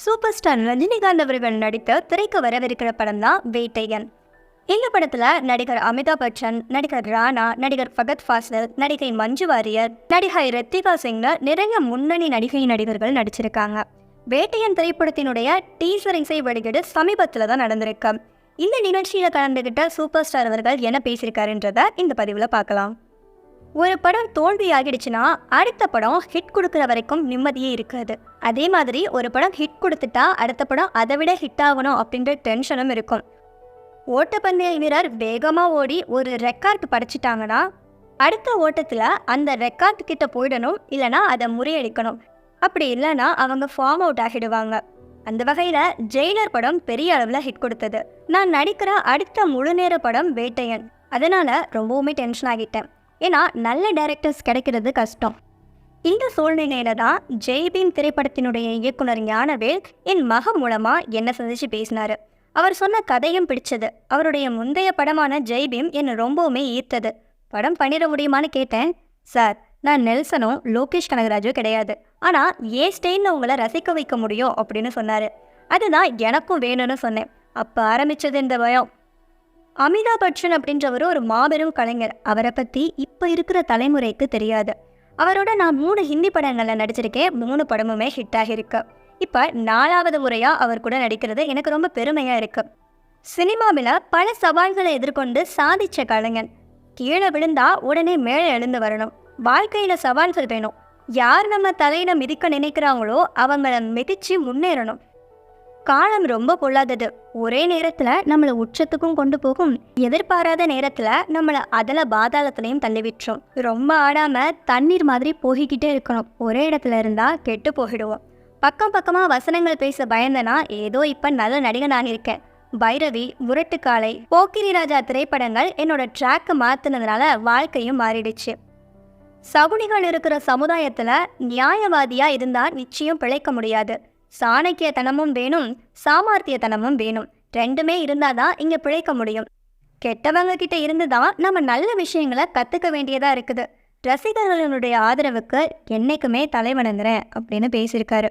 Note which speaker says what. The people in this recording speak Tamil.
Speaker 1: சூப்பர் ஸ்டார் ரஜினிகாந்த் அவர்கள் நடித்த திரைக்கு வரவிருக்கிற படம் தான் வேட்டையன். இந்த படத்துல நடிகர் அமிதாப் பச்சன் நடிகர் ராணா நடிகர் ஃபகத் ஃபாசில் நடிகை மஞ்சு வாரியர் நடிகை ரித்திகா சிங்னு நிறைய முன்னணி நடிகை நடிகர்கள் நடிச்சிருக்காங்க. வேட்டையன் திரைப்படத்தினுடைய டீசர் இசை வெளியீடு சமீபத்தில் தான் நடந்திருக்கு. இந்த நிகழ்ச்சியில் கலந்துகிட்ட சூப்பர் ஸ்டார் அவர்கள் என்ன பேசியிருக்காருன்றத இந்த பதிவில் பார்க்கலாம். ஒரு படம் தோல்வி ஆகிடுச்சுன்னா அடுத்த படம் ஹிட் கொடுக்குற வரைக்கும் நிம்மதியே இருக்காது. அதே மாதிரி ஒரு படம் ஹிட் கொடுத்துட்டா அடுத்த படம் அதை விட ஹிட் ஆகணும் அப்படின்ற டென்ஷனும் இருக்கும். ஓட்டப்பந்தய வீரர் வேகமாக ஓடி ஒரு ரெக்கார்ட் படைச்சிட்டாங்கன்னா அடுத்த ஓட்டத்தில் அந்த ரெக்கார்ட் கிட்ட போயிடணும் இல்லைனா அதை முறியடிக்கணும். அப்படி இல்லைன்னா அவங்க ஃபார்ம் அவுட் ஆகிடுவாங்க. அந்த வகையில் ஜெயிலர் படம் பெரிய அளவில் ஹிட் கொடுத்தது. நான் நடிக்கிற அடுத்த முழுநேர படம் வேட்டையன். அதனால் ரொம்பவுமே டென்ஷன் ஆகிட்டேன். ஏன்னா நல்ல டைரக்டர்ஸ் கிடைக்கிறது கஷ்டம். இந்த சூழ்நிலையில தான் ஜெய்பீம் திரைப்படத்தினுடைய இயக்குனர் ஞானவேல் என் மக மூலமாக என்னை சந்திச்சு பேசினாரு. அவர் சொன்ன கதையும் பிடிச்சது. அவருடைய முந்தைய படமான ஜெய்பீம் என்னை ரொம்பவுமே ஈர்த்தது. படம் பண்ணிட முடியுமான்னு கேட்டேன். சார் நான் நெல்சனும் லோகேஷ் கனகராஜும் கிடையாது. ஆனால் ஏன் ஸ்டெயினில் உங்களை ரசிக்க வைக்க முடியும் அப்படின்னு சொன்னார். அதுதான் எனக்கும் வேணும்னு சொன்னேன். அப்போ ஆரம்பித்தது இந்த பயம். அமிதாப் பச்சன் அப்படின்றவர் ஒரு மாபெரும் கலைஞர். அவரை பற்றி இப்போ இருக்கிற தலைமுறைக்கு தெரியாது. அவரோட நான் மூணு ஹிந்தி படங்களில் நடிச்சிருக்கேன். மூணு படமுமே ஹிட் ஆகியிருக்கு. இப்போ நாலாவது முறையாக அவர் கூட நடிக்கிறது எனக்கு ரொம்ப பெருமையாக இருக்குது சினிமாவில் பல சவால்களை எதிர்கொண்டு சாதித்த கலைஞன். கீழே விழுந்தா உடனே மேலே எழுந்து வரணும். வாழ்க்கையில் சவால்கள் வேணும். யார் நம்ம தலையில மிதிக்க நினைக்கிறாங்களோ அவங்கள மிதித்து முன்னேறணும். காலம் ரொம்ப பொல்லாதது. ஒரே நேரத்தில் நம்மளை உச்சத்துக்கும் கொண்டு போகும். எதிர்பாராத நேரத்தில் நம்மளை அதில் பாதாளத்துலையும் தள்ளி விட்டுரும். ரொம்ப ஆடாமல் தண்ணீர் மாதிரி போகிக்கிட்டே இருக்கணும். ஒரே இடத்துல இருந்தால் கெட்டு போயிடுவோம். பக்கம் பக்கமாக வசனங்கள் பேச பயந்தனா ஏதோ இப்போ நல்ல நடிகனாக இருக்கேன். பைரவி முரட்டுக்காலை போக்கிரி ராஜா திரைப்படங்கள் என்னோட ட்ராக்கை மாற்றினதுனால வாழ்க்கையும் மாறிடுச்சு. சகுனிகள் இருக்கிற சமுதாயத்தில் நியாயவாதியாக இருந்தால் நிச்சயம் பிழைக்க முடியாது. சாணக்கியத்தனமும் வேணும் சாமர்த்தியத்தனமும் வேணும். ரெண்டுமே இருந்தால் தான் இங்கே பிழைக்க முடியும். கெட்டவங்க கிட்ட இருந்து தான் நம்ம நல்ல விஷயங்களை கற்றுக்க வேண்டியதாக இருக்குது. ரசிகர்களுடைய ஆதரவுக்கு என்றைக்குமே தலைவணங்குறேன் அப்படின்னு பேசியிருக்காரு.